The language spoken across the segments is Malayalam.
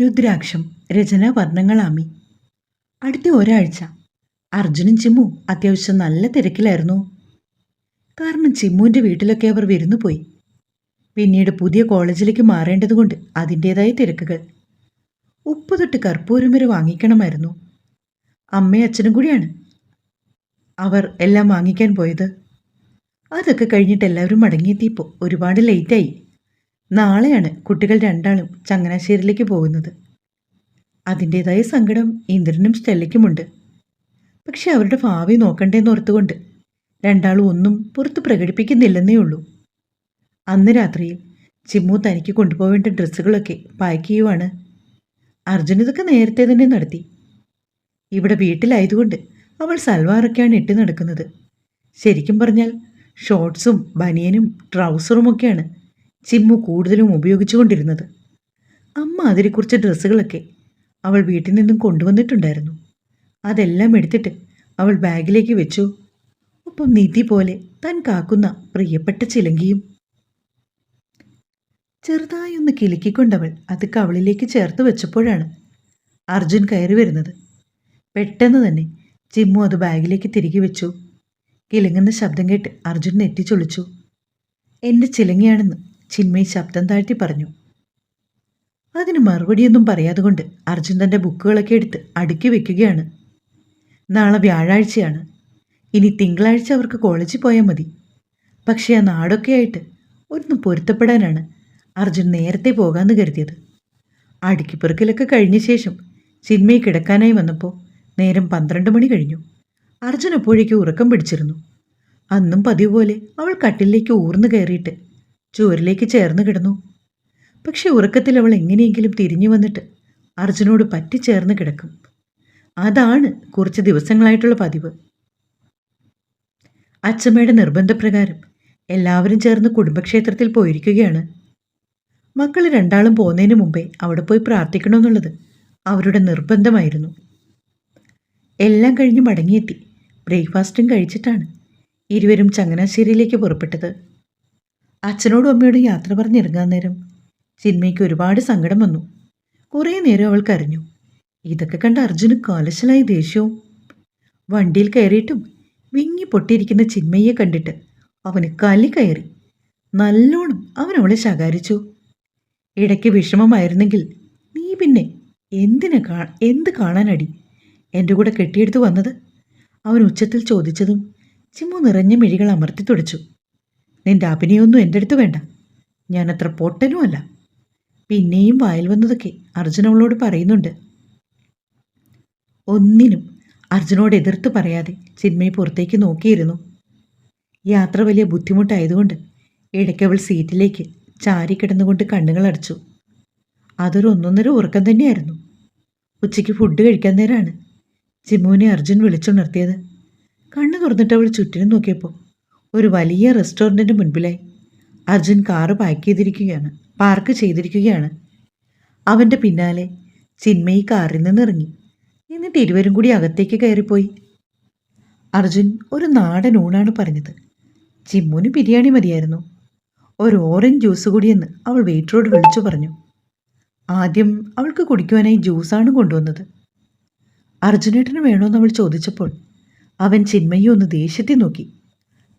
രുദ്രാക്ഷം രചന വർണങ്ങളാമി അടുത്ത ഒരാഴ്ച. അർജുനും ചിമ്മു അത്യാവശ്യം നല്ല തിരക്കിലായിരുന്നു. കാരണം ചിമ്മുവിന്റെ വീട്ടിലൊക്കെ അവർ വിരുന്നു പോയി പിന്നീട് പുതിയ കോളേജിലേക്ക് മാറേണ്ടതുകൊണ്ട് അതിന്റേതായ തിരക്കുകൾ. ഉപ്പ് തൊട്ട് കർപ്പൂരം വരെ വാങ്ങിക്കണമായിരുന്നു. അമ്മയും അച്ഛനും കൂടിയാണ് അവർ എല്ലാം വാങ്ങിക്കാൻ പോയത്. അതൊക്കെ കഴിഞ്ഞിട്ട് എല്ലാവരും മടങ്ങിയെത്തിയപ്പോൾ ഒരുപാട് ലേറ്റായി നാളെയാണ് കുട്ടികൾ രണ്ടാളും ചങ്ങനാശ്ശേരിയിലേക്ക് പോകുന്നത്. അതിന്റേതായ സങ്കടം ഇന്ദ്രനും സ്റ്റെല്ലയ്ക്കുമുണ്ട്. പക്ഷെ അവരുടെ ഭാവി നോക്കണ്ടേന്ന് ഓർത്തുകൊണ്ട് രണ്ടാളും ഒന്നും പുറത്ത് പ്രകടിപ്പിക്കുന്നില്ലെന്നേ ഉള്ളൂ. അന്ന് രാത്രിയിൽ ചിമ്മു തനിക്ക് കൊണ്ടുപോവേണ്ട ഡ്രസ്സുകളൊക്കെ പാക്ക് ചെയ്യുവാണ്. അർജുൻ ഇതൊക്കെ നേരത്തെ തന്നെ നടത്തി. ഇവിടെ വീട്ടിലായതുകൊണ്ട് അവൾ സൽവാറൊക്കെയാണ് ഇട്ട് നടക്കുന്നത്. ശരിക്കും പറഞ്ഞാൽ ഷോർട്ട്സും ബനിയനും ട്രൗസറും ട്രൗസറുമൊക്കെയാണ് ചിമ്മു കൂടുതലും ഉപയോഗിച്ചുകൊണ്ടിരുന്നത്. അമ്മ അതിനെക്കുറിച്ച് ഡ്രസ്സുകളൊക്കെ അവൾ വീട്ടിൽ നിന്നും കൊണ്ടുവന്നിട്ടുണ്ടായിരുന്നു. അതെല്ലാം എടുത്തിട്ട് അവൾ ബാഗിലേക്ക് വെച്ചു. ഒപ്പം നിധി പോലെ താൻ കാക്കുന്ന പ്രിയപ്പെട്ട ചിലങ്കിയും. ചെറുതായി ഒന്ന് കിലുക്കിക്കൊണ്ടവൾ അത് കവളിലേക്ക് ചേർത്ത് വെച്ചപ്പോഴാണ് അർജുൻ കയറി വരുന്നത്. പെട്ടെന്ന് തന്നെ ചിമ്മു അത് ബാഗിലേക്ക് തിരികെ വെച്ചു. കിലുങ്ങുന്ന ശബ്ദം കേട്ട് അർജുൻ നെറ്റിച്ചൊളിച്ചു. എന്റെ ചിലങ്ങയാണെന്ന് ചിന്മയി ശബ്ദം താഴ്ത്തി പറഞ്ഞു. അതിന് മറുപടിയൊന്നും പറയാതെ കൊണ്ട് അർജുൻ തന്റെ ബുക്കുകളൊക്കെ എടുത്ത് അടുക്കി വെക്കുകയാണ്. നാളെ വ്യാഴാഴ്ചയാണ്. ഇനി തിങ്കളാഴ്ച അവർക്ക് കോളേജിൽ പോയാൽ മതി. പക്ഷേ ആ നാടൊക്കെ ആയിട്ട് ഒന്ന് പൊരുത്തപ്പെടാനാണ് അർജുൻ നേരത്തെ പോകാമെന്ന് കരുതിയത്. അടുക്കിപ്പെറുക്കലൊക്കെ കഴിഞ്ഞ ശേഷം ചിന്മയ് കിടക്കാനായി വന്നപ്പോൾ നേരം പന്ത്രണ്ട് മണി കഴിഞ്ഞു. അർജുൻ അപ്പോഴേക്ക് ഉറക്കം പിടിച്ചിരുന്നു. അന്നും പതിവ് പോലെ അവൾ കട്ടിലേക്ക് ഊർന്നു കയറിയിട്ട് ചുവരിലേക്ക് ചേർന്ന് കിടന്നു. പക്ഷെ ഉറക്കത്തിൽ അവൾ എങ്ങനെയെങ്കിലും തിരിഞ്ഞു വന്നിട്ട് അർജുനോട് പറ്റിച്ചേർന്ന് കിടക്കും. അതാണ് കുറച്ച് ദിവസങ്ങളായിട്ടുള്ള പതിവ്. അച്ഛമ്മയുടെ നിർബന്ധപ്രകാരം എല്ലാവരും ചേർന്ന് കുടുംബക്ഷേത്രത്തിൽ പോയിരിക്കുകയാണ്. മക്കൾ രണ്ടാളും പോകുന്നതിന് മുമ്പേ അവിടെ പോയി പ്രാർത്ഥിക്കണമെന്നുള്ളത് അവരുടെ നിർബന്ധമായിരുന്നു. എല്ലാം കഴിഞ്ഞ് മടങ്ങിയെത്തി ബ്രേക്ക്ഫാസ്റ്റും കഴിച്ചിട്ടാണ് ഇരുവരും ചങ്ങനാശ്ശേരിയിലേക്ക് പുറപ്പെട്ടത്. അച്ഛനോടും അമ്മയോടും യാത്ര പറഞ്ഞിറങ്ങാൻ നേരം ചിന്മയ്ക്ക് ഒരുപാട് സങ്കടം വന്നു. കുറേ നേരം അവൾ കരഞ്ഞു. ഇതൊക്കെ കണ്ട അർജുന് കാലശലായി ദേഷ്യവും. വണ്ടിയിൽ കയറിയിട്ടും വിങ്ങി പൊട്ടിയിരിക്കുന്ന ചിന്മയെ കണ്ടിട്ട് അവന് കല്ലി കയറി. നല്ലോണം അവൻ അവളെ ശകാരിച്ചു. ഇടയ്ക്ക് വിഷമമായിരുന്നെങ്കിൽ നീ പിന്നെ എന്തിനെ കാ എന്ത് കാണാനടി? എന്റെ കൂടെ കെട്ടിയെടുത്ത് വന്നത്? അവൻ ഉച്ചത്തിൽ ചോദിച്ചതും ചിമ്മു നിറഞ്ഞ മിഴികൾ അമർത്തി തുടച്ചു. നിന്റെ അഭിനയമൊന്നും എന്റെ അടുത്ത് വേണ്ട. ഞാനത്ര പൊട്ടനുമല്ല. പിന്നെയും വായിൽ വന്നതൊക്കെ അർജുനവളോട് പറയുന്നുണ്ട്. ഒന്നിനും അർജുനോട് എതിർത്ത് പറയാതെ ചിന്മയി പുറത്തേക്ക് നോക്കിയിരുന്നു. യാത്ര വലിയ ബുദ്ധിമുട്ടായതുകൊണ്ട് ഇടയ്ക്ക് അവൾ സീറ്റിലേക്ക് ചാരി കിടന്നുകൊണ്ട് കണ്ണുകൾ അടച്ചു. അതൊരു ഒന്നൊന്നര ഉറക്കം തന്നെയായിരുന്നു. ഉച്ചയ്ക്ക് ഫുഡ് കഴിക്കാൻ നേരമാണ് ചിമ്മുവിനെ അർജുൻ വിളിച്ചുണർത്തിയത്. കണ്ണു തുറന്നിട്ട് അവൾ ചുറ്റിനും നോക്കിയപ്പോൾ ഒരു വലിയ റെസ്റ്റോറന്റിന്റെ മുൻപിലായി അർജുൻ കാറ് പാക്ക് ചെയ്തിരിക്കുകയാണ് പാർക്ക് ചെയ്തിരിക്കുകയാണ്. അവന്റെ പിന്നാലെ ചിന്മയി കാറിൽ നിന്ന് ഇറങ്ങി എന്നിട്ട് ഇരുവരും കൂടി അകത്തേക്ക് കയറിപ്പോയി. അർജുൻ ഒരു നാടൻ ഊണാണ് പറഞ്ഞത്. ചിമ്മുന് ബിരിയാണി മതിയായിരുന്നു. ഒരു ഓറഞ്ച് ജ്യൂസ് കൂടിയെന്ന് അവൾ വെയിറ്ററോട് വിളിച്ചു പറഞ്ഞു. ആദ്യം അവൾക്ക് കുടിക്കുവാനായി ജ്യൂസാണ് കൊണ്ടുവന്നത്. അർജുനേട്ടന് വേണോന്ന് അവൾ ചോദിച്ചപ്പോൾ അവൻ ചിന്മയെ ഒന്ന് ദേഷ്യത്തിൽ നോക്കി.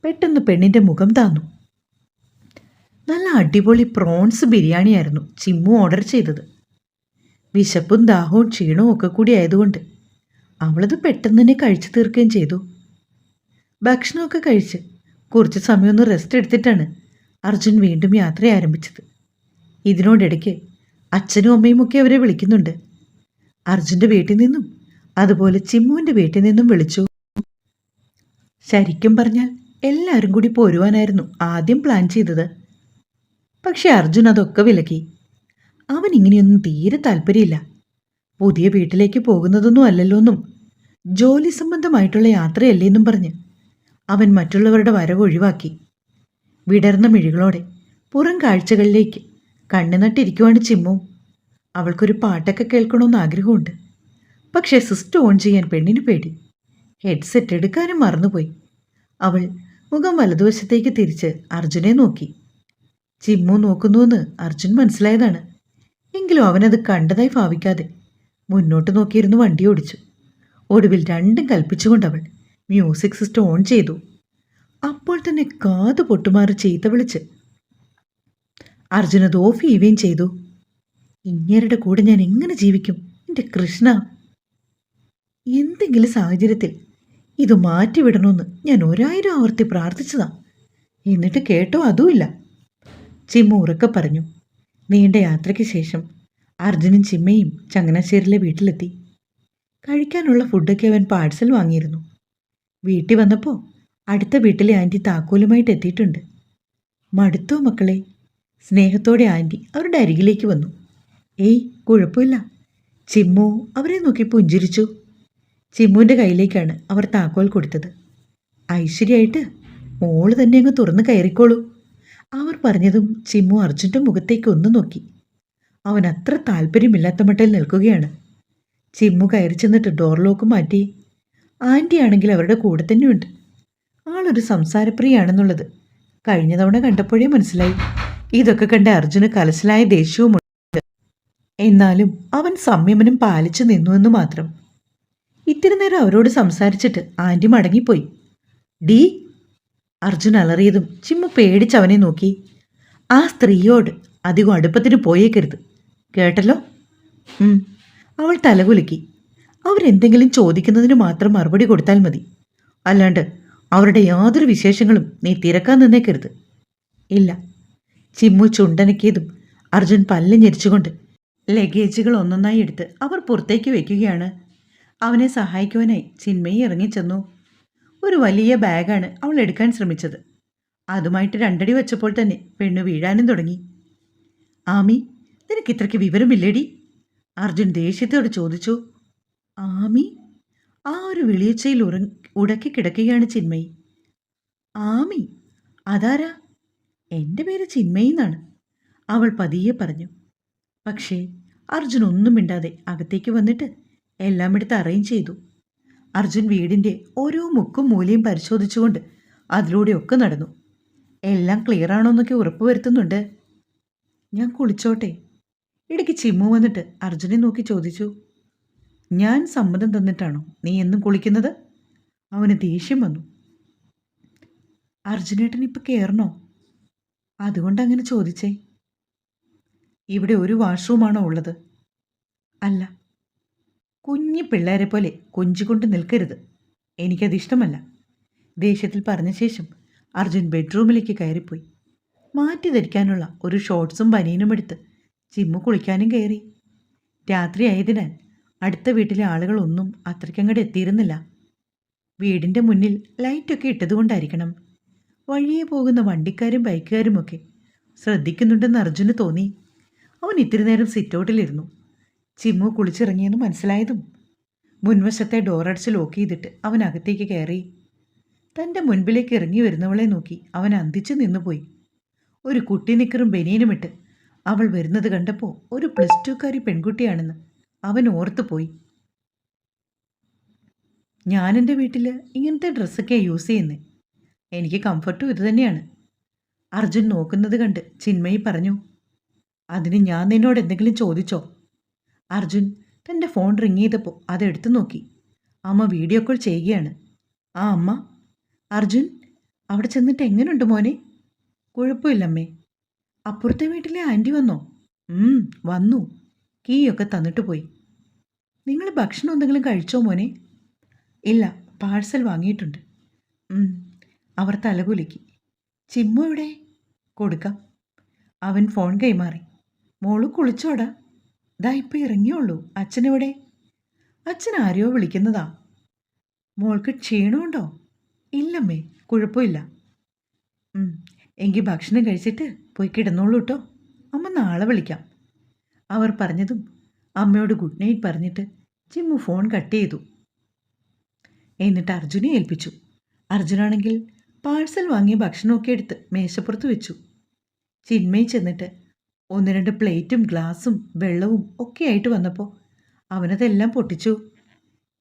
പെട്ടെന്ന് പെണ്ണിന്റെ മുഖം താന്നു. നല്ല അടിപൊളി പ്രോൺസ് ബിരിയാണിയായിരുന്നു ചിമ്മു ഓർഡർ ചെയ്തത്. വിശപ്പും ദാഹവും ക്ഷീണവും ഒക്കെ കൂടി ആയതുകൊണ്ട് അവളത് പെട്ടെന്ന് തന്നെ കഴിച്ചു തീർക്കുകയും ചെയ്തു. ഭക്ഷണമൊക്കെ കഴിച്ച് കുറച്ച് സമയമൊന്ന് റെസ്റ്റ് എടുത്തിട്ടാണ് അർജുൻ വീണ്ടും യാത്ര ആരംഭിച്ചത്. ഇതിനോടിടയ്ക്ക് അച്ഛനും അമ്മയും ഒക്കെ അവരെ വിളിക്കുന്നുണ്ട്. അർജുന്റെ വീട്ടിൽ നിന്നും അതുപോലെ ചിമ്മുവിന്റെ വീട്ടിൽ നിന്നും വിളിച്ചു. ശരിക്കും പറഞ്ഞാൽ എല്ലാവരും കൂടി പോരുവാനായിരുന്നു ആദ്യം പ്ലാൻ ചെയ്തത്. പക്ഷെ അർജുൻ അതൊക്കെ വിലക്കി. അവൻ ഇങ്ങനെയൊന്നും തീരെ താല്പര്യമില്ല. പുതിയ വീട്ടിലേക്ക് പോകുന്നതൊന്നും അല്ലല്ലോ എന്നും ജോലി സംബന്ധമായിട്ടുള്ള യാത്രയല്ലേ എന്നും പറഞ്ഞ് അവൻ മറ്റുള്ളവരുടെ വരവ് ഒഴിവാക്കി. വിടർന്ന മിഴികളോടെ പുറം കാഴ്ചകളിലേക്ക് കണ്ണു നട്ടിരിക്കുവാണ് ചിമ്മു. അവൾക്കൊരു പാട്ടൊക്കെ കേൾക്കണമെന്ന് ആഗ്രഹമുണ്ട്. പക്ഷേ സിസ്റ്റം ഓൺ ചെയ്യാൻ പെണ്ണിന് പേടി. ഹെഡ്സെറ്റ് എടുക്കാനും മറന്നുപോയി. അവൾ മുഖം വലതുവശത്തേക്ക് തിരിച്ച് അർജുനെ നോക്കി. ചിമ്മു നോക്കുന്നുവെന്ന് അർജുൻ മനസ്സിലായതാണ്. എങ്കിലും അവനത് കണ്ടതായി ഭാവിക്കാതെ മുന്നോട്ട് നോക്കിയിരുന്ന് വണ്ടി ഓടിച്ചു. ഒടുവിൽ രണ്ടും കൽപ്പിച്ചുകൊണ്ടവൾ മ്യൂസിക് സിസ്റ്റം ഓൺ ചെയ്തു. അപ്പോൾ തന്നെ കാത് പൊട്ടുമാറി ചീത്ത വിളിച്ച് അർജുനത് ഓഫ് ചെയ്യുകയും ചെയ്തു. ഇങ്ങേരുടെ കൂടെ ഞാൻ എങ്ങനെ ജീവിക്കും? എന്റെ കൃഷ്ണ. എന്തെങ്കിലും സാഹചര്യത്തിൽ ഇത് മാറ്റിവിടണമെന്ന് ഞാൻ ഒരായിരം ആവർത്തി പ്രാർത്ഥിച്ചതാ. എന്നിട്ട് കേട്ടോ അതുമില്ല. ചിമ്മ ഉറക്കെ പറഞ്ഞു. നീണ്ട യാത്രയ്ക്ക് ശേഷം അർജുനും ചിമ്മയും ചങ്ങനാശ്ശേരിയിലെ വീട്ടിലെത്തി. കഴിക്കാനുള്ള ഫുഡൊക്കെ അവൻ പാഴ്സൽ വാങ്ങിയിരുന്നു. വീട്ടിൽ വന്നപ്പോൾ അടുത്ത വീട്ടിലെ ആന്റി താക്കോലുമായിട്ട് എത്തിയിട്ടുണ്ട്. മടുത്തോ മക്കളെ? സ്നേഹത്തോടെ ആന്റി അവരുടെ അരികിലേക്ക് വന്നു. ഏയ് കുഴപ്പമില്ല. ചിമ്മു അവരെ നോക്കി പുഞ്ചിരിച്ചു. ചിമ്മുവിന്റെ കയ്യിലേക്കാണ് അവർ താക്കോൽ കൊടുത്തത്. ഐശ്വര്യമായിട്ട് മോൾ തന്നെ അങ്ങ് തുറന്ന് കയറിക്കോളൂ. അവർ പറഞ്ഞതും ചിമ്മു അർജുന്റെ മുഖത്തേക്ക് ഒന്ന് നോക്കി. അവൻ അത്ര താല്പര്യമില്ലാത്ത മട്ടിൽ നിൽക്കുകയാണ്. ചിമ്മു കയറി ചെന്നിട്ട് ഡോർ ലോക്ക് മാറ്റി. ആന്റി ആണെങ്കിൽ അവരുടെ കൂടെ തന്നെയുണ്ട്. ആളൊരു സംസാരപ്രിയാണെന്നുള്ളത് കഴിഞ്ഞ തവണ കണ്ടപ്പോഴേ മനസ്സിലായി. ഇതൊക്കെ കണ്ട അർജുന് കലശലായ ദേഷ്യവുമുണ്ട്. എന്നാലും അവൻ സംയമനം പാലിച്ചു നിന്നുവെന്ന് മാത്രം ഇത്തിരി നേരം അവരോട് സംസാരിച്ചിട്ട് ആന്റി മടങ്ങിപ്പോയി. ഡി അർജുൻ അലറിയതും ചിമ്മു പേടിച്ച് അവനെ നോക്കി. ആ സ്ത്രീയോട് അധികം അടുപ്പത്തിന് പോയേക്കരുത്. കേട്ടല്ലോ. അവൾ തലകുലുക്കി അവരെന്തെങ്കിലും ചോദിക്കുന്നതിന് മാത്രം മറുപടി കൊടുത്താൽ മതി. അല്ലാണ്ട് അവരുടെ യാതൊരു വിശേഷങ്ങളും നീ തിരക്കാൻ നിന്നേക്കരുത്. ഇല്ല. ചിമ്മു ചുണ്ടനക്കിയതും അർജുൻ പല്ല് ഞെരിച്ചുകൊണ്ട് ലഗേജുകൾ ഒന്നൊന്നായി എടുത്ത് അവർ പുറത്തേക്ക് വയ്ക്കുകയാണ്. അവനെ സഹായിക്കുവാനായി ചിന്മയി ഇറങ്ങിച്ചെന്നു. ഒരു വലിയ ബാഗാണ് അവൾ എടുക്കാൻ ശ്രമിച്ചത്. അതുമായിട്ട് രണ്ടടി വെച്ചപ്പോൾ തന്നെ പെണ്ണ് വീഴാനും തുടങ്ങി. ആമി നിനക്ക് ഇത്രയ്ക്ക് വിവരമില്ലേടി? അർജുൻ ദേഷ്യത്തോട് ചോദിച്ചു. ആമി ആ ഒരു വിളിയച്ചയിൽ ഉടക്കി കിടക്കുകയാണ് ചിന്മയി. ആമി അതാരാ? എന്റെ പേര് ചിന്മയി എന്നാണ്. അവൾ പതിയെ പറഞ്ഞു. പക്ഷേ അർജുൻ ഒന്നും മിണ്ടാതെ അകത്തേക്ക് വന്നിട്ട് എല്ലാം എടുത്ത് അറേഞ്ച് ചെയ്തു. അർജുൻ വീടിന്റെ ഓരോ മുക്കും മൂലയും പരിശോധിച്ചുകൊണ്ട് അതിലൂടെയൊക്കെ നടന്നു. എല്ലാം ക്ലിയർ ആണോ എന്നൊക്കെ ഉറപ്പ് വരുത്തുന്നുണ്ട്. ഞാൻ കുളിച്ചോട്ടെ. ഇടയ്ക്ക് ചിമ്മു വന്നിട്ട് അർജുനെ നോക്കി ചോദിച്ചു ഞാൻ സമ്മതം തന്നിട്ടാണോ നീ എന്നും കുളിക്കുന്നത്? അവന് ദേഷ്യം വന്നു. അർജുനേട്ടൻ ഇപ്പം കയറണോ അതുകൊണ്ട് അങ്ങനെ ചോദിച്ചേ. ഇവിടെ ഒരു വാഷ്റൂമാണോ ഉള്ളത്? അല്ല കുഞ്ഞു പിള്ളേരെ പോലെ കൊഞ്ചിക്കൊണ്ട് നിൽക്കരുത്. എനിക്കത് ഇഷ്ടമല്ല. ദേഷ്യത്തിൽ പറഞ്ഞ ശേഷം അർജുൻ ബെഡ്റൂമിലേക്ക് കയറിപ്പോയി. മാറ്റി ധരിക്കാനുള്ള ഒരു ഷോർട്ട്സും ബനീനും എടുത്ത് ചിമ്മു കുളിക്കാനും കയറി. രാത്രിയായതിനാൽ അടുത്ത വീട്ടിലെ ആളുകളൊന്നും അത്രയ്ക്കങ്ങോട്ട് എത്തിയിരുന്നില്ല. വീടിന്റെ മുന്നിൽ ലൈറ്റൊക്കെ ഇട്ടതുകൊണ്ടായിരിക്കണം. വഴിയെ പോകുന്ന വണ്ടിക്കാരും ബൈക്കുകാരുമൊക്കെ ശ്രദ്ധിക്കുന്നുണ്ടെന്ന് അർജുന് തോന്നി. അവൻ ഇത്തിരി നേരം സിറ്റൗട്ടിലിരുന്നു ചിമ്മു കുളിച്ചിറങ്ങിയെന്ന് മനസ്സിലായതും മുൻവശത്തെ ഡോറടച്ച് ലോക്ക് ചെയ്തിട്ട് അവൻ അകത്തേക്ക് കയറി. തന്റെ മുൻപിലേക്ക് ഇറങ്ങി വരുന്നവളെ നോക്കി അവൻ അന്തിച്ചു നിന്നുപോയി. ഒരു കുട്ടി നിക്കറും ബനിയനുമിട്ട് അവൾ വരുന്നത് കണ്ടപ്പോൾ ഒരു പ്ലസ് ടുക്കാരി പെൺകുട്ടിയാണെന്ന് അവൻ ഓർത്തുപോയി ഞാൻ എന്റെ വീട്ടിൽ ഇങ്ങനത്തെ ഡ്രസ്സൊക്കെ യൂസ് ചെയ്യുന്നേ. എനിക്ക് കംഫർട്ടും ഇത് തന്നെയാണ്. അർജുൻ നോക്കുന്നത് കണ്ട് ചിന്മയി പറഞ്ഞു. അതിന് ഞാൻ നിന്നോട് എന്തെങ്കിലും ചോദിച്ചോ? അർജുൻ തന്റെ ഫോൺ റിങ് ചെയ്തപ്പോൾ അതെടുത്തു നോക്കി. അമ്മ വീഡിയോ കോൾ ചെയ്യുകയാണ്. ആ അമ്മ. അർജുൻ അവിടെ ചെന്നിട്ട് എങ്ങനെയുണ്ട് മോനെ? കുഴപ്പമില്ലമ്മേ. അപ്പുറത്തെ വീട്ടിലെ ആന്റി വന്നോ? വന്നു. കീയൊക്കെ തന്നിട്ട് പോയി. നിങ്ങൾ ഭക്ഷണം എന്തെങ്കിലും കഴിച്ചോ മോനെ? ഇല്ല പാഴ്സൽ വാങ്ങിയിട്ടുണ്ട്. അവർ തലകുലുക്കി ചിമ്മു എവിടെ? കൊടുക്കാം. അവൻ ഫോൺ കൈമാറി. മോൾ കുളിച്ചോടാ. ദാ ഇപ്പം ഇറങ്ങിയുള്ളൂ. അച്ഛനെവിടെ? അച്ഛൻ ആരെയോ വിളിക്കുന്നതാ? മോൾക്ക് ക്ഷീണമുണ്ടോ? ഇല്ലമ്മേ കുഴപ്പമില്ല. എങ്കിൽ ഭക്ഷണം കഴിച്ചിട്ട് പോയി കിടന്നോളൂ കേട്ടോ അമ്മ നാളെ വിളിക്കാം. അവർ പറഞ്ഞതും അമ്മയോട് ഗുഡ് നൈറ്റ് പറഞ്ഞിട്ട് ചിമ്മു ഫോൺ കട്ട് ചെയ്തു. എന്നിട്ട് അർജുനെ ഏൽപ്പിച്ചു. അർജുനാണെങ്കിൽ പാഴ്സൽ വാങ്ങിയ ഭക്ഷണമൊക്കെ എടുത്ത് മേശപ്പുറത്ത് വെച്ചു. ചിന്മയി ചെന്നിട്ട് ഒന്ന് രണ്ട് പ്ലേറ്റും ഗ്ലാസും വെള്ളവും ഒക്കെ ആയിട്ട് വന്നപ്പോൾ അവനതെല്ലാം പൊട്ടിച്ചു.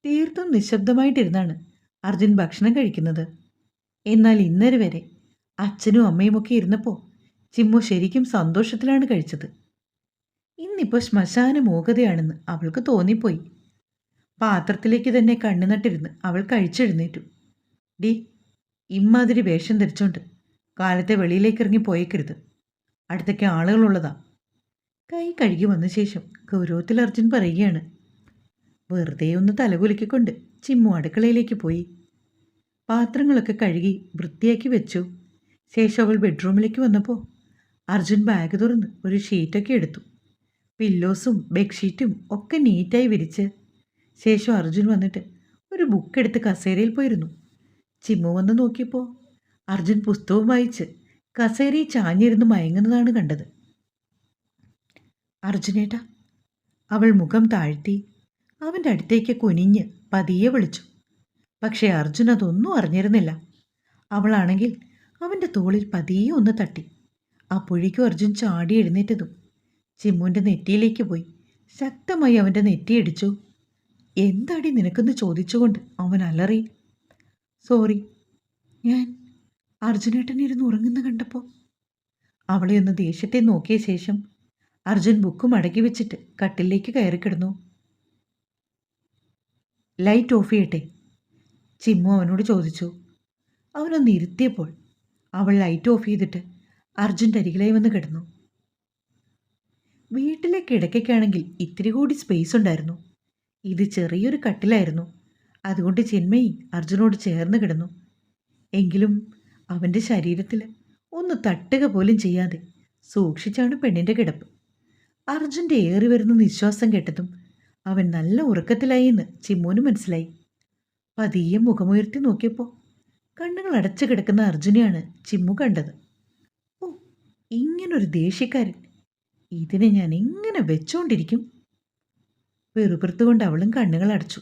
തീർത്തും നിശബ്ദമായിട്ടിരുന്നാണ് അർജുൻ ഭക്ഷണം കഴിക്കുന്നത്. എന്നാൽ ഇന്നലെ വരെ അച്ഛനും അമ്മയും ഒക്കെ ഇരുന്നപ്പോൾ ചിമ്മു ശരിക്കും സന്തോഷത്തിലാണ് കഴിച്ചത്. ഇന്നിപ്പോൾ ശ്മശാന മൂകതയാണെന്ന് അവൾക്ക് തോന്നിപ്പോയി. പാത്രത്തിലേക്ക് തന്നെ കണ്ണുനട്ടിരുന്ന് അവൾ കഴിച്ചെഴുന്നേറ്റു. ഡി ഇമ്മാതിരി വേഷം ധരിച്ചോണ്ട് കാലത്തെ വെളിയിലേക്ക് ഇറങ്ങി പോയേക്കരുത്. അടുത്തൊക്കെ ആളുകളുള്ളതാ. കൈ കഴുകി വന്ന ശേഷം ഗൗരവത്തിൽ അർജുൻ പറയുകയാണ് വെറുതെ ഒന്ന് തലകുലുക്കിക്കൊണ്ട് ചിമ്മു അടുക്കളയിലേക്ക് പോയി. പാത്രങ്ങളൊക്കെ കഴുകി വൃത്തിയാക്കി വെച്ചു. ശേഷം അവൾ ബെഡ്റൂമിലേക്ക് വന്നപ്പോൾ അർജുൻ ബാഗ് തുറന്ന് ഒരു ഷീറ്റൊക്കെ എടുത്തു. പില്ലോസും ബെഡ്ഷീറ്റും ഒക്കെ നീറ്റായി വിരിച്ച്. ശേഷം അർജുൻ വന്നിട്ട് ഒരു ബുക്ക് എടുത്ത് കസേരയിൽ പോയിരുന്നു. ചിമ്മു വന്ന് നോക്കിയപ്പോൾ അർജുൻ പുസ്തകവും വായിച്ച് കസേരയിൽ ചാഞ്ഞിരുന്ന് മയങ്ങുന്നതാണ് കണ്ടത്. അർജുനേട്ട അവൾ മുഖം താഴ്ത്തി അവന്റെ അടുത്തേക്ക് കുനിഞ്ഞ് പതിയെ വിളിച്ചു. പക്ഷേ അർജുൻ അതൊന്നും അറിഞ്ഞിരുന്നില്ല. അവളാണെങ്കിൽ അവന്റെ തോളിൽ പതിയെ ഒന്ന് തട്ടി. അപ്പോഴേക്കും അർജുൻ ചാടി എഴുന്നേറ്റതും ചിമ്മുന്റെ നെറ്റിയിലേക്ക് പോയി. ശക്തമായി അവന്റെ നെറ്റിയടിച്ചു എന്താടി നിനക്കെന്ന് ചോദിച്ചുകൊണ്ട് അവൻ അലറി. സോറി ഞാൻ അർജുനേട്ടൻ ഇരുന്ന് ഉറങ്ങുന്ന കണ്ടപ്പോൾ അവളെ ഒന്ന് ദേഷ്യത്തെ നോക്കിയ ശേഷം അർജുൻ ബുക്ക് മടക്കി വെച്ചിട്ട് കട്ടിലേക്ക് കയറി കിടന്നു. ലൈറ്റ് ഓഫ് ചെയ്യട്ടെ? ചിമ്മു അവനോട് ചോദിച്ചു. അവനൊന്ന് ഇരുത്തിയപ്പോൾ അവൾ ലൈറ്റ് ഓഫ് ചെയ്തിട്ട് അർജുന്റെ അരികിലായി വന്ന് കിടന്നു. വീട്ടിലെ കിടക്കയ്ക്കാണെങ്കിൽ ഇത്തിരി കൂടി സ്പേസ് ഉണ്ടായിരുന്നു. ഇത് ചെറിയൊരു കട്ടിലായിരുന്നു. അതുകൊണ്ട് ചിന്മയി അർജുനോട് ചേർന്ന് കിടന്നു. എങ്കിലും അവന്റെ ശരീരത്തിൽ ഒന്ന് തട്ടുക പോലും ചെയ്യാതെ സൂക്ഷിച്ചാണ് പെണ്ണിന്റെ കിടപ്പ്. അർജുന്റെ ഏറി വരുന്ന നിശ്വാസം കേട്ടതും അവൻ നല്ല ഉറക്കത്തിലായി എന്ന് ചിമ്മോന് മനസ്സിലായി. പതിയെ മുഖമുയർത്തി നോക്കിയപ്പോൾ കണ്ണുകൾ അടച്ചു കിടക്കുന്ന അർജുനെയാണ് ചിമ്മു കണ്ടത്. ഓ ഇങ്ങനൊരു ദേഷ്യക്കാരൻ. ഇതിനെ ഞാൻ എങ്ങനെ വെച്ചോണ്ടിരിക്കും? വെറുപുറത്തുകൊണ്ട് അവളും കണ്ണുകൾ അടച്ചു.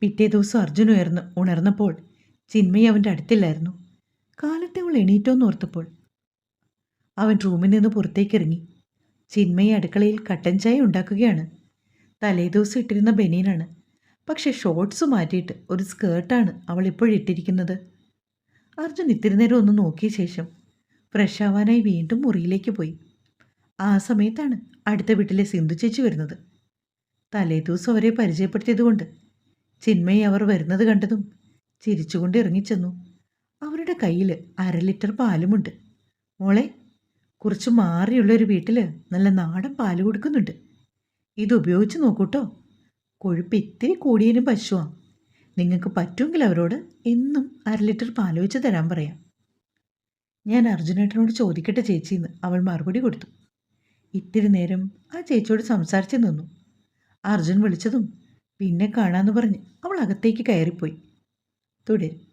പിറ്റേ ദിവസം അർജുൻ ഉയർന്ന് ഉണർന്നപ്പോൾ ചിന്മയി അവന്റെ അടുത്തില്ലായിരുന്നു. കാലത്തെ അവൾ എണീറ്റോന്ന് ഓർത്തപ്പോൾ. അവൻ റൂമിൽ നിന്ന് പുറത്തേക്കിറങ്ങി. ചിന്മയെ അടുക്കളയിൽ കട്ടൻ ചായ ഉണ്ടാക്കുകയാണ്. തലേദിവസം ഇട്ടിരുന്ന ബനീനാണ് പക്ഷേ ഷോർട്സ് മാറ്റിയിട്ട് ഒരു സ്കേർട്ടാണ് അവൾ ഇപ്പോഴിട്ടിരിക്കുന്നത് അർജുൻ ഇത്തിരി നേരം ഒന്ന് നോക്കിയ ശേഷം ഫ്രഷ് ആവാനായി വീണ്ടും മുറിയിലേക്ക് പോയി. ആ സമയത്താണ് അടുത്ത വീട്ടിലെ സിന്ധു ചേച്ചി വരുന്നത്. തലേദിവസം അവരെ പരിചയപ്പെടുത്തിയതുകൊണ്ട് ചിന്മയി അവർ വരുന്നത് കണ്ടതും ചിരിച്ചുകൊണ്ട് ഇറങ്ങിച്ചെന്നു. അവരുടെ കയ്യിൽ അര ലിറ്റർ പാലുമുണ്ട്. മോളെ കുറച്ച് മാറിയുള്ള ഒരു വീട്ടിൽ നല്ല നാടൻ പാൽ കൊടുക്കുന്നുണ്ട്. ഇത് ഉപയോഗിച്ച് നോക്കൂട്ടോ. കൊഴുപ്പ് ഇത്തിരി കൂടിയതിനും പശുവാണ് നിങ്ങൾക്ക് പറ്റുമെങ്കിൽ അവരോട് എന്നും അര ലിറ്റർ പാൽ വെച്ച് തരാൻ പറയാം. ഞാൻ അർജുനേട്ടനോട് ചോദിക്കട്ടെ ചേച്ചിന്ന് അവൾ മറുപടി കൊടുത്തു. ഇത്തിരി നേരം ആ ചേച്ചിയോട് സംസാരിച്ചു നിന്നു. അർജുൻ വിളിച്ചതും പിന്നെ കാണാമെന്ന് പറഞ്ഞ് അവൾ അകത്തേക്ക് കയറിപ്പോയി. today